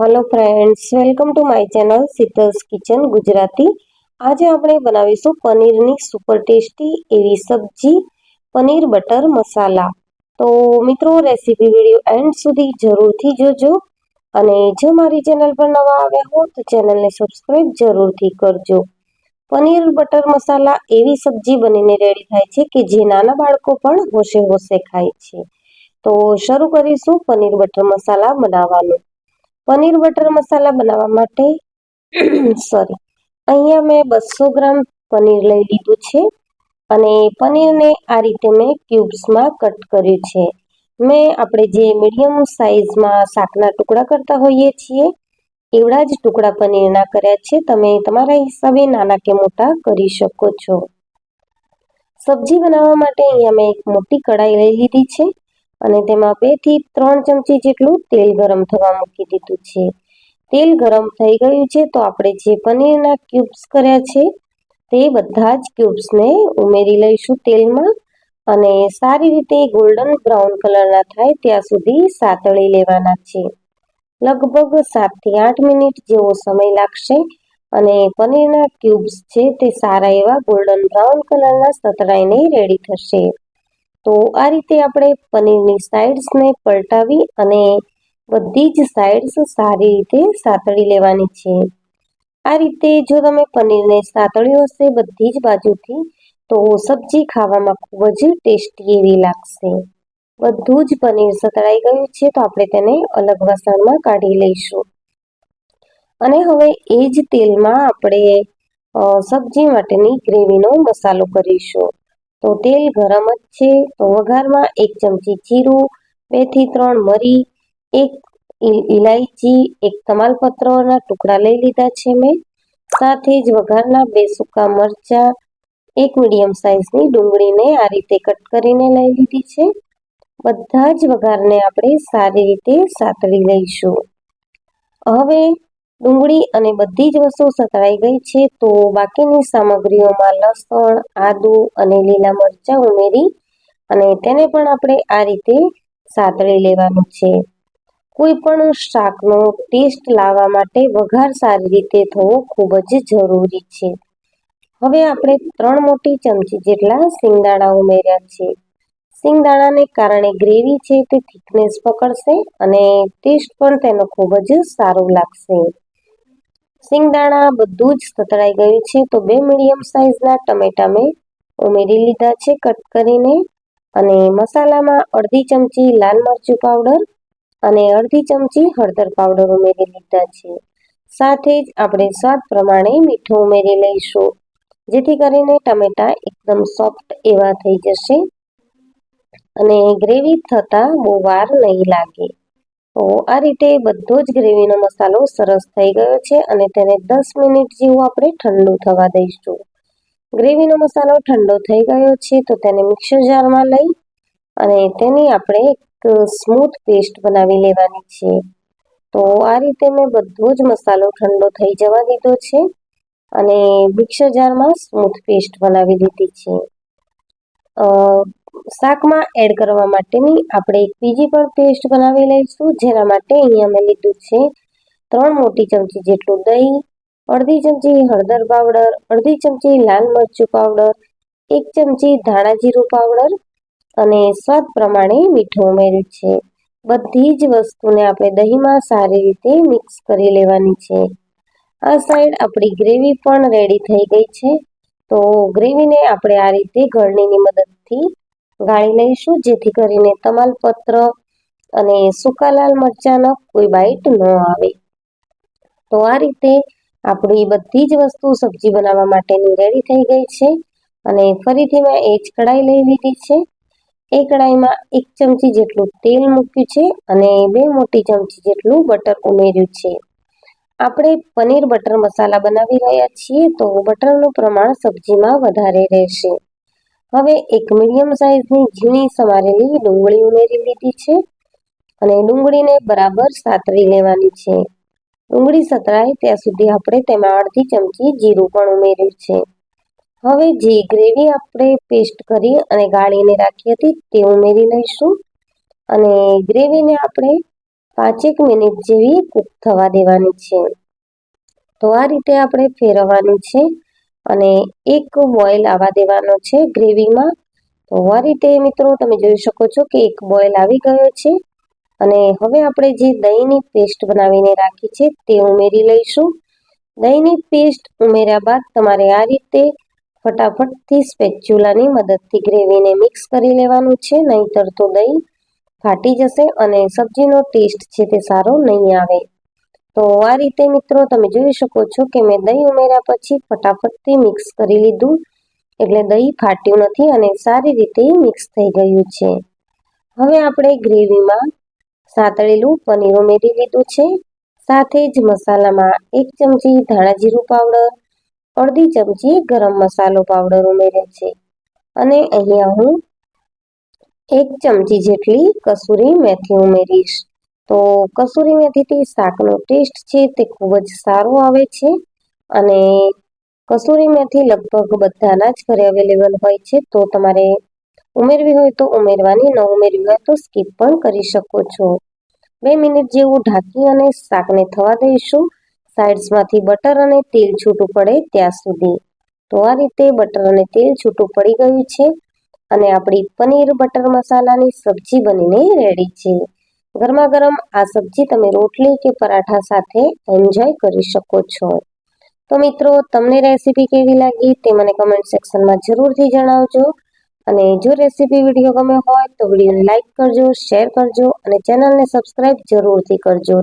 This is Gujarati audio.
Hello friends welcome to my channel Sheetal's kitchen Gujarati આજે આપણે બનાવીશું પનીરની સુપર ટેસ્ટી એવી સબ્જી, પનીર બટર મસાલા. તો મિત્રો રેસીપી વીડિયો એન્ડ સુધી જરૂરથી જોજો. અને જો મારી ચેનલ પર નવા આવ્યા હો, તો ચેનલને સબસ્ક્રાઈબ જરૂરથી કરજો. પનીર બટર મસાલા એવી સબ્જી બનીને રેડી થાય છે કે જે નાના બાળકો પણ હોશે હોશે ખાય છે. તો શરૂ કરીશું પનીર બટર મસાલા બનાવવાનું. પનીર બટર મસાલા બનાવવા માટે સોરી અહીંયા મેં બસો ગ્રામ પનીર લઈ લીધું છે અને પનીરને આ રીતે મેં ક્યુબ્સમાં કટ કર્યું છે. મેં આપણે જે મીડિયમ સાઇઝમાં શાકના ટુકડા કરતા હોઈએ છીએ, એવડા જ ટુકડા પનીરના કર્યા છે, તમે તમારા હિસાબે નાના કે મોટા કરી શકો છો. સબ્જી બનાવવા માટે અહીંયા મેં એક મોટી કઢાઈ લઈ લીધી છે અને તેમાં બેથી ત્રણ ચમચી જેટલું તેલ ગરમ થવા મૂકી દીધું છે. તેલ ગરમ થઈ ગયું છે તો આપણે જે પનીરના ક્યુબ્સ કર્યા છે, તે બધા જ ક્યુબ્સને ઉમેરી લઈશું તેલમાં અને સારી રીતે ગોલ્ડન બ્રાઉન કલરના થાય ત્યાં સુધી સાતળી લેવાના છે. લગભગ સાતથી આઠ મિનિટ જેવો સમય લાગશે અને પનીરના ક્યુબ્સ છે તે સારા એવા ગોલ્ડન બ્રાઉન કલરના સતળાઈને રેડી થશે. તો આ રીતે આપણે પનીરની સાઇડ્સને પલટાવી અને બધી જ સાઇડ્સ સારી રીતે સાતળી લેવાની છે. આ રીતે જો તમે પનીરને સાતળ્યું હશે બધી જ બાજુથી, તો સબ્જી ખાવામાં ખૂબ જ ટેસ્ટી એવી લાગશે. બધું જ પનીર સતળાઈ ગયું છે, તો આપણે તેને અલગ વાસણમાં કાઢી લઈશું. અને હવે એ જ તેલમાં આપણે સબ્જી માટેની ગ્રેવીનો મસાલો કરીશું. તો તેલ ગરમ જ છે. તો વઘારમાં એક ચમચી જીરું બેથી ત્રણ મરી, એક ઇલાયચી એક તમાલપત્રના ટુકડા લઈ લીધા છે મેં. સાથે જ વઘારના બે સૂકા મરચાં, એક મીડિયમ સાઇઝની ડુંગળીને આ રીતે કટ કરીને લઈ લીધી છે. બધા જ વઘારને આપણે સારી રીતે સાતળી લઈશું. હવે ડુંગળી અને બધી જ વસ્તુ સતળાઈ ગઈ છે, તો બાકીની સામગ્રીઓમાં લસણ, આદુ અને લીલા મરચાં ઉમેરી અને તેને પણ આપણે આ રીતે સાતળી લેવાનું છે. કોઈ પણ શાકનો ટેસ્ટ લાવવા માટે વઘાર સારી રીતે થવો ખૂબ જ જરૂરી છે. હવે આપણે ત્રણ મોટી ચમચી જેટલા સિંગદાણા ઉમેર્યા છે. સિંગદાણાને કારણે ગ્રેવી છે તે થિકનેસ પકડશે અને ટેસ્ટ પણ તેનો ખૂબ જ સારો લાગશે. સિંગદાણા બધું જ સતળાઈ ગયું છે. તો બે મીડિયમ સાઇઝના ટમેટા મેં ઉમેરી લીધા છે કટ કરીને. અને મસાલામાં અડધી ચમચી લાલ મરચું પાવડર અને અડધી ચમચી હળદર પાવડર ઉમેરી લીધા છે. સાથે જ આપણે સ્વાદ પ્રમાણે મીઠું ઉમેરી લઈશું. જેથી કરીને ટમેટા એકદમ સોફ્ટ એવા થઈ જશે. અને ગ્રેવી થતાં બહુ વાર નહીં લાગે. તો આ રીતે બધો જ ગ્રેવીનો મસાલો સરસ થઈ ગયો છે અને તેને દસ મિનિટ જેવું આપણે ઠંડુ થવા દઈશું. ગ્રેવીનો મસાલો ઠંડો થઈ ગયો છે તો તેને મિક્સર જારમાં લઈ અને તેની આપણે એક સ્મૂથ પેસ્ટ બનાવી લેવાની છે. તો આ રીતે મેં બધો જ મસાલો ઠંડો થઈ જવા દીધો છે અને મિક્સર જારમાં સ્મૂથ પેસ્ટ બનાવી દીધી છે. શાકમાં એડ કરવા માટેની આપણે એક બીજી પણ પેસ્ટ બનાવી લઈશું. જેના માટે અહીંયા મેં લીધું છે ત્રણ મોટી ચમચી જેટલું દહીં, અડધી ચમચી હળદર પાવડર, અડધી ચમચી લાલ મરચું પાવડર, એક ચમચી ધાણા જીરું પાવડર અને સ્વાદ પ્રમાણે મીઠું ઉમેર્યું છે. બધી જ વસ્તુને આપણે દહીંમાં સારી રીતે મિક્સ કરી લેવાની છે. આ સાઈડ આપણી ગ્રેવી પણ રેડી થઈ ગઈ છે. તો ગ્રેવીને આપણે આ રીતે ઘરણીની મદદથી ગાળી લઈશું, જેથી કરીને તમાલપત્ર અને સૂકા લાલ મરચાંનો કોઈ બાઈટ ન આવે. તો આ રીતે આપણી બધી જ વસ્તુ સબ્જી બનાવવા માટેની રેડી થઈ ગઈ છે અને ફરીથી મેં એ જ કઢાઈ લઈ લીધી છે. એ કઢાઈમાં એક ચમચી જેટલું તેલ મૂક્યું છે અને બે મોટી ચમચી જેટલું બટર ઉમેર્યું છે. આપણે પનીર બટર મસાલા બનાવી રહ્યા છીએ, તો બટરનું પ્રમાણ સબ્જીમાં વધારે રહેશે. હવે એક મીડિયમ સાઇઝની ઝીણી સમારેલી ડુંગળી ઉમેરી લીધી છે અને ડુંગળીને બરાબર સાતરી લેવાની છે. ડુંગળી સતરાય ત્યાં સુધી આપણે તેમાં અડધી ચમચી જીરું પણ ઉમેર્યું છે. હવે જે ગ્રેવી આપણે પેસ્ટ કરી અને ગાળીને રાખી હતી તે ઉમેરી લઈશું અને ગ્રેવીને આપણે પાંચેક મિનિટ જેવી કૂક થવા દેવાની છે. તો આ રીતે આપણે ફેરવવાની છે. અને એક બોઇલ આવવા દેવાનો છે ગ્રેવીમાં તો આ રીતે મિત્રો તમે જોઈ શકો છો કે એક બોઇલ આવી ગયો છે. અને હવે આપણે જે દહીંની પેસ્ટ બનાવીને રાખી છે તે ઉમેરી લઈશું. દહીંની પેસ્ટ ઉમેર્યા બાદ તમારે આ રીતે ફટાફટથી સ્પેચ્યુલાની મદદથી ગ્રેવીને મિક્સ કરી લેવાનું છે. નહીંતર તો દહીં ફાટી જશે અને સબ્જીનો ટેસ્ટ છે તે સારો નહીં આવે. તો આ રીતે મિત્રો તમે જોઈ શકો છો કે મેં દહીં ઉમેર્યા પછી ફટાફટથી મિક્સ કરી લીધું. એટલે દહીં ફાટ્યું નથી અને સારી રીતે મિક્સ થઈ ગયું છે. હવે આપણે ગ્રેવીમાં સાતળેલું પનીર ઉમેરી લીધું છે. સાથે જ મસાલામાં એક ચમચી ધાણા જીરું પાવડર, અડધી ચમચી ગરમ મસાલો પાવડર ઉમેર્યો છે. અને અહીંયા હું એક ચમચી જેટલી કસૂરી મેથી ઉમેરીશ. તો કસૂરી મેથીથી શાકનો ટેસ્ટ છે, તે ખૂબ જ સારો આવે છે અને કસૂરી મેથી લગભગ બધાના જ ઘરે અવેલેબલ હોય છે. તો તમારે ઉમેરવી હોય તો ઉમેરવાની, ન ઉમેરવી હોય તો સ્કીપ પણ કરી શકો છો. બે મિનિટ જેવું ઢાંકી અને શાકને થવા દઈશું. સાઇડ્સમાંથી બટર અને તેલ છૂટું પડે ત્યાં સુધી. તો આ રીતે બટર અને તેલ છૂટું પડી ગયું છે અને આપણી પનીર બટર મસાલાની સબ્જી બનીને રેડી છે. ગરમા ગરમ આ સબ્જી તમે રોટલી કે પરાઠા સાથે એન્જોય કરી શકો છો. તો મિત્રો, તમને રેસીપી કેવી લાગી તે મને કમેન્ટ સેક્શનમાં જરૂરથી જણાવજો. અને જો રેસીપી વીડિયો ગમે હોય તો વિડીયોને લાઇક કરજો શેર કરજો અને ચેનલને સબસ્ક્રાઈબ જરૂરથી કરજો.